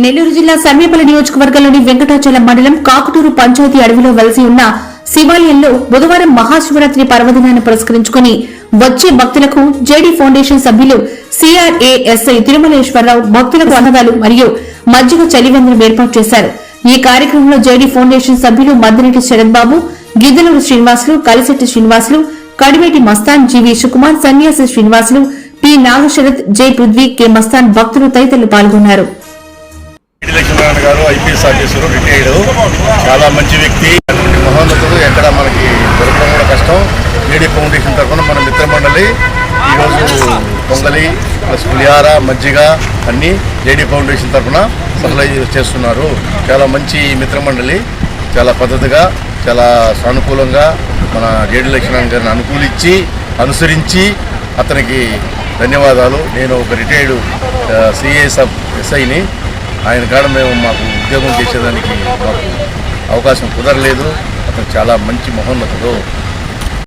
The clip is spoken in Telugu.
నెల్లూరు జిల్లా సమీపల నియోజకవర్గంలోని వెంకటాచలం మండలం కాకుటూరు పంచాయతీ అడవిలో వెలసి ఉన్న శివాలయంలో బుధవారం మహాశివరాత్రి పర్వదినాన్ని పురస్కరించుకుని వచ్చే భక్తులకు జేడీ ఫౌండేషన్ సభ్యులు సిఆర్ఏఎస్ఐ తిరుమలేశ్వరరావు భక్తులకు అన్నదాలు మరియు మజ్జిగ చలివందనం ఏర్పాటు చేశారు. ఈ కార్యక్రమంలో జేడీ ఫౌండేషన్ సభ్యులు మద్దిరెడ్డి శరత్ బాబు గిద్దలూరు శ్రీనివాసులు కలిసెట్టి శ్రీనివాసులు కడివేటి మస్తాన్ జీవి సుకుమార్ సన్యాసి శ్రీనివాసులు పి నాగశరత్ జై పృథ్వీ కె మస్తాన్ భక్తులు తదితరులు పాల్గొన్నారు. లక్ష్మీనారాయణ గారు ఐపీఎస్ ఆఫీసరు రిటైర్డ్ చాలా మంచి వ్యక్తి. అటువంటి మహోన్నతుడు ఎక్కడ మనకి దొరకడం కూడా కష్టం. ఏడీ ఫౌండేషన్ తరఫున మన మిత్రమండలి ఈరోజు పొంగలి ప్లస్ పులిహార మజ్జిగ అన్నీ జేడీ ఫౌండేషన్ తరఫున సప్లై చేస్తున్నారు. చాలా మంచి మిత్రమండలి. చాలా పద్ధతిగా చాలా సానుకూలంగా మన జేడీ లక్ష్మీనారాయణ గారిని అనుకూలించి అనుసరించి అతనికి ధన్యవాదాలు. నేను ఒక రిటైర్డ్ సిఏఎస్ ఎస్ఐని ఆయన కాడ మేము మాకు ఉద్యోగం చేసేదానికి మాకు అవకాశం కుదరలేదు. అతను చాలా మంచి మహోన్నతుడు.